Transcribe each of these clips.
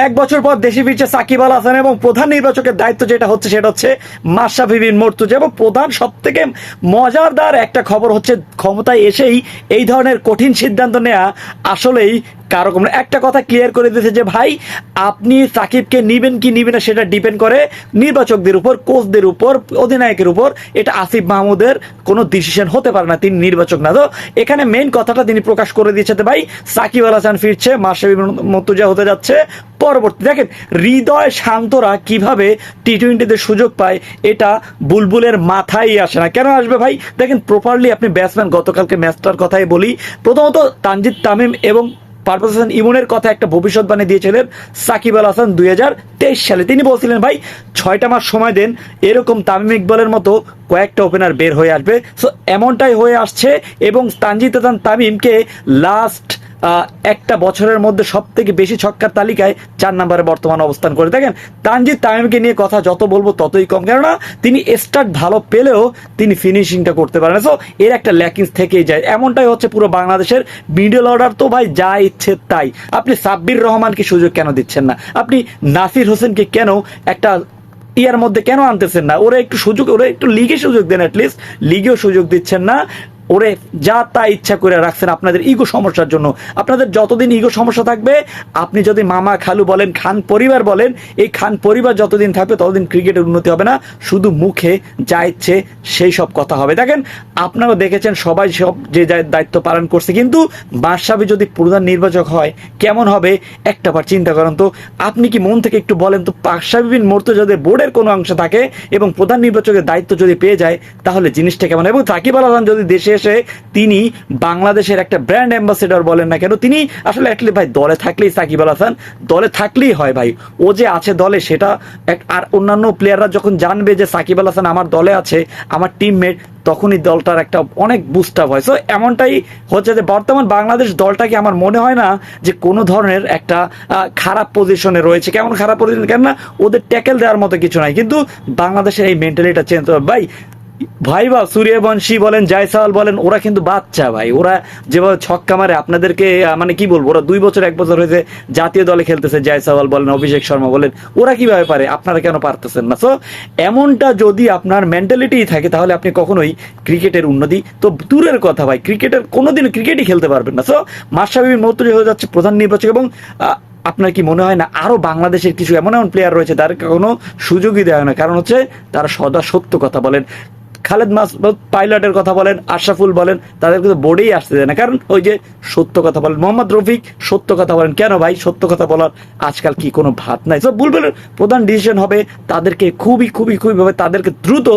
এক বছর পর দেশে ফিরছে সাকিব আল হাসান এবং প্রধান নির্বাচকের দায়িত্ব যেটা হচ্ছে সেটা হচ্ছে মাশরাফি বিন মর্তুজা এবং প্রধান সব থেকে মজাদার একটা খবর হচ্ছে ক্ষমতায় এসেই এই ধরনের কঠিন সিদ্ধান্ত নেওয়া আসলেই কারও কোনো একটা কথা ক্লিয়ার করে দিয়েছে যে, ভাই, আপনি সাকিবকে নিবেন কি নিবেন না সেটা ডিপেন্ড করে নির্বাচকদের উপর কোচদের উপর, অধিনায়কের উপর। এটা আসিফ মাহমুদের কোনো ডিসিশন হতে পারে না, তিনি নির্বাচক না। তো এখানে মেইন কথাটা তিনি প্রকাশ করে দিয়েছে ভাই, সাকিব আল হাসান ফিরছে মাসাবি মতুজা হতে যাচ্ছে, পরবর্তী দেখেন, হৃদয় শান্তরা কীভাবে টি টোয়েন্টিতে সুযোগ পায়, এটা বুলবুলের মাথায় আসে না। কেন আসবে ভাই? দেখেন প্রপারলি আপনি ব্যাটসম্যান গতকালকে ম্যাচটার কথাই বলি। প্রথমত তানজিদ তামিম এবং পারভেজ হাসান ইমনের কথা একটা ভবিষ্যৎবাণী দিয়েছিলেন সাকিব আল হাসান দুই হাজার তেইশ সালে। তিনি বলছিলেন, ভাই, ছয়টা মাস সময় দেন, এরকম তামিম ইকবালের মতো কয়েকটা ওপেনার বের হয়ে আসবে। সো এমনটাই হয়ে আসছে এবং তানজিদ হাসান তামিমকে লাস্ট একটা বছরের মধ্যে সব থেকে বেশি ছক্কার তালিকায় চার নম্বরে বর্তমান অবস্থান করে দেখেন, তানজিদ তামিমকে নিয়ে কথা যত বলব ততই কম, কেননা তিনি স্টার্ট ভালো পেলেও তিনি ফিনিশিংটা করতে পারেন সো এর একটা ল্যাকিংস থেকেই যায়। এমনটাই হচ্ছে পুরো বাংলাদেশের মিডল অর্ডার তো ভাই, যা ইচ্ছে তাই। আপনি সাব্বির রহমানকে সুযোগ কেন দিচ্ছেন না? আপনি নাসির হোসেনকে কেন একটা ইয়ার মধ্যে কেন আনতেছেন না? ওরা একটু সুযোগ ওরা একটু লিগে সুযোগ দেন অ্যাটলিস্ট লিগেও সুযোগ দিচ্ছেন না। ওরে, যা তা ইচ্ছা করে রাখছেন আপনাদের ইগো সমস্যার জন্য। আপনাদের যতদিন ইগো সমস্যা থাকবে, আপনি যদি মামা খালু বলেন, খান পরিবার বলেন, এই খান পরিবার যতদিন থাকবে, ততদিন ক্রিকেটের উন্নতি হবে না। শুধু মুখে যা ইচ্ছে সেই সব কথা হবে। দেখেন, আপনারা দেখেছেন সবাই সব যে দায়িত্ব পালন করছে, কিন্তু বাদশাবি যদি প্রধান নির্বাচক হয়, কেমন হবে? একটা বার চিন্তা করেন তো, আপনি কি মন থেকে একটু বলেন তো পাকশাবিন মর্তো যদি বোর্ডের কোনো অংশ থাকে এবং প্রধান নির্বাচকের দায়িত্ব যদি পেয়ে যায়, তাহলে জিনিসটা কেমন? এবং সাকিব আল হাসান যদি দেশে এসে তিনি বাংলাদেশের একটা ব্র্যান্ড অ্যাম্বাসেডর বলেন না কেন, তিনি আসলে অ্যাটলি ভাই দলে থাকলেই সাকিব আল হাসান, দলে থাকলেই হয় ভাই। ও যে আছে দলে সেটা আর অন্যান্য প্লেয়াররা যখন জানবে যে সাকিব আল হাসান আমার দলে আছে, আমার টিমমেট তখনই দলটার একটা অনেক বুস্ট আপ হয়। সো এমনটাই হচ্ছে যে বর্তমান বাংলাদেশ দলটাকে আমার মনে হয় না যে কোনো ধরনের একটা খারাপ পজিশনে রয়েছে। কেমন খারাপ পজিশন কেন না ওদের ট্যাকেল দেওয়ার মতো কিছু নাই। কিন্তু বাংলাদেশের এই মেন্টালিটা চেঞ্জ হবে। ভাই ভাই বা সূর্যবংশী বলেন জয়সাল বলেন, ওরা কিন্তু বাচ্চা ভাই। ওরা যেভাবে ছক্কা মারে, আপনাদেরকে মানে কি বলব, ওরা দুই বছর, এক বছর হয়েছে জাতীয় দলে খেলতেছে, জয়সাওয়াল বলেন, অভিষেক শর্মা বলেন, ওরা কীভাবে পারে? আপনারা কেন পারতেছেন না? সো এমনটা যদি আপনার মেন্টালিটি থাকে, তাহলে আপনি কখনোই ক্রিকেটের উন্নতি, তো দূরের কথা ভাই, ক্রিকেটের কোনোদিন ক্রিকেটই খেলতে পারবেন না। সো মাসাবির মৌত্রী হয়ে যাচ্ছে প্রধান নির্বাচক এবং আপনার কি মনে হয় না, আরও বাংলাদেশের কিছু এমন এমন প্লেয়ার রয়েছে তাদেরকে কোনো সুযোগই দেওয়া হয় না। কারণ হচ্ছে, তারা সদা সত্য কথা বলেন। খালেদ মাসুদ পাইলটের কথা বলেন, আশরাফুল বলেন, তাদের কিন্তু বোর্ডেই আসতে দেয় না। কারণ ওই যে সত্য কথা বলেন, মোহাম্মদ রফিক সত্য কথা বলেন। কেন ভাই? সত্য কথা বলার আজকাল কি কোনো ভাত নাই? সব বুলবুলের প্রধান ডিসিশন হবে তাদেরকে খুবই খুবই খুবই ভাবে তাদেরকে দ্রুত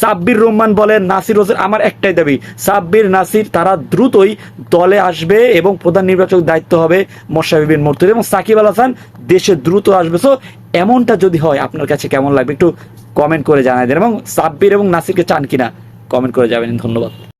সাব্বির রহমান বলেন, নাসির হোসেন, আমার একটাই দাবি, সাব্বির, নাসির, তারা দ্রুতই দলে আসবে এবং প্রধান নির্বাচক দায়িত্ব হবে মোশাহিবিন মর্তুদ এবং সাকিব আল হাসান দেশে দ্রুত আসবে। সো এমনটা যদি হয়, আপনার কাছে কেমন লাগবে? একটু কমেন্ট করে জানাই দেন এবং সাব্বির এবং নাসিরকে চান কিনা কমেন্ট করে যাবেন। ধন্যবাদ।